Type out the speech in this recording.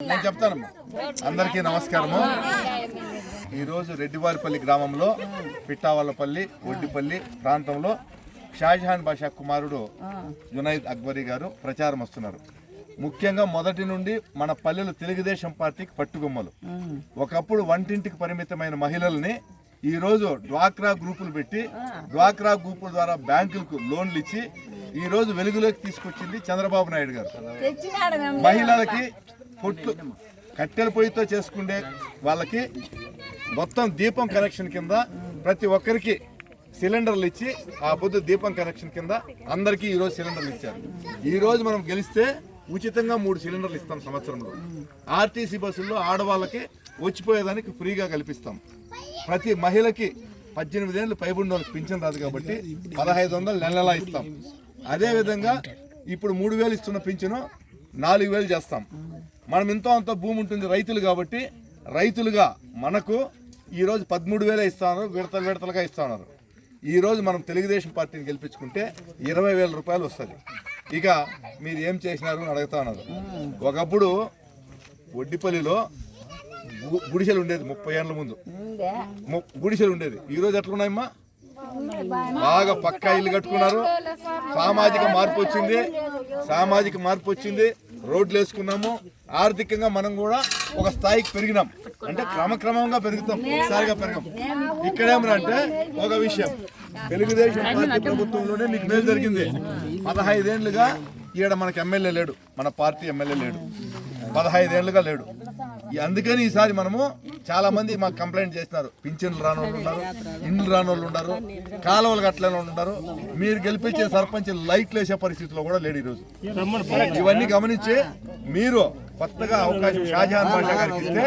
నేను చెప్తానమ్మా. అందరికీ నమస్కారము. ఈరోజు రెడ్డివారిపల్లి గ్రామంలో పిట్టావల్లపల్లి ఒడ్డిపల్లి ప్రాంతంలో షాజహాన్ బాషా కుమారుడు జునైద్ అక్బరీ గారు ప్రచారం వస్తున్నారు. ముఖ్యంగా మొదటి నుండి మన పల్లెలు తెలుగుదేశం పార్టీకి పట్టుకొమ్మలు ఒకప్పుడు వంటింటికి పరిమితమైన మహిళల్ని ఈ రోజు డ్వాక్రా గ్రూపులు పెట్టి డ్వాక్రా గ్రూపుల ద్వారా బ్యాంకులకు లోన్లు ఇచ్చి ఈ రోజు వెలుగులోకి తీసుకొచ్చింది చంద్రబాబు నాయుడు గారు. మహిళలకి పొట్లు కట్టెల పొయ్యితో చేసుకునే వాళ్ళకి మొత్తం దీపం కనెక్షన్ కింద ప్రతి ఒక్కరికి సిలిండర్లు ఇచ్చి ఆ పొద్దు దీపం కనెక్షన్ కింద అందరికీ ఈరోజు సిలిండర్లు ఇచ్చారు. ఈరోజు మనం గెలిస్తే ఉచితంగా మూడు సిలిండర్లు ఇస్తాం సంవత్సరంలో. ఆర్టీసీ బస్సుల్లో ఆడవాళ్ళకి వచ్చిపోయేదానికి ఫ్రీగా కల్పిస్తాం. ప్రతి మహిళకి పద్దెనిమిది ఏళ్ళు పైబడిన వాళ్ళకి పింఛన్ రాదు కాబట్టి పదహైదు వందలు నెల నెలా ఇస్తాం. అదే విధంగా ఇప్పుడు మూడు వేలు ఇస్తున్న పింఛను నాలుగు వేలు చేస్తాం. మనం ఎంతో అంత భూమి ఉంటుంది రైతులు కాబట్టి రైతులుగా మనకు ఈరోజు పదమూడు వేలే ఇస్తున్నారు విడతలు విడతలుగా ఇస్తున్నారు. ఈరోజు మనం తెలుగుదేశం పార్టీని గెలిపించుకుంటే ఇరవై వేల రూపాయలు వస్తుంది. ఇక మీరు ఏం చేసినారు అని అడుగుతా ఉన్నారు. ఒకప్పుడు ఒడ్డిపల్లిలో గుడిసెలు ఉండేది ముప్పై ఏళ్ళ ముందు. గుడిసెలు ఉండేది. ఈ రోజు ఎట్లున్నాయమ్మా? బాగా పక్కా ఇల్లు కట్టుకున్నారు. సామాజిక మార్పు వచ్చింది. సామాజిక మార్పు వచ్చింది. రోడ్లు వేసుకున్నాము. ఆర్థికంగా మనం కూడా ఒక స్థాయికి పెరిగినాం. అంటే క్రమక్రమంగా పెరుగుతాం. ఒకసారిగా పెరగం. ఇక్కడేమనంటే ఒక విషయం. తెలుగుదేశం పార్టీ ప్రభుత్వంలోనే మీకు మేలు జరిగింది. పదహైదేళ్ళుగా ఈడ మనకి ఎమ్మెల్యే లేడు. మన పార్టీ ఎమ్మెల్యే లేడు. పదహైదేళ్ళుగా లేడు. అందుకని ఈసారి మనము చాలా మంది మాకు కంప్లైంట్ చేస్తున్నారు. పింఛన్లు రాని వాళ్ళు ఉన్నారు ఇండ్లు రాని వాళ్ళు ఉన్నారు కాలువలు కట్టలేని వాళ్ళు ఉన్నారు. మీరు గెలిపించే సర్పంచ్ లైట్లు వేసే పరిస్థితిలో కూడా లేడు ఈరోజు. ఇవన్నీ గమనించి మీరు కొత్తగా అవకాశం షాజహాన్ బాషా గారికి ఇస్తే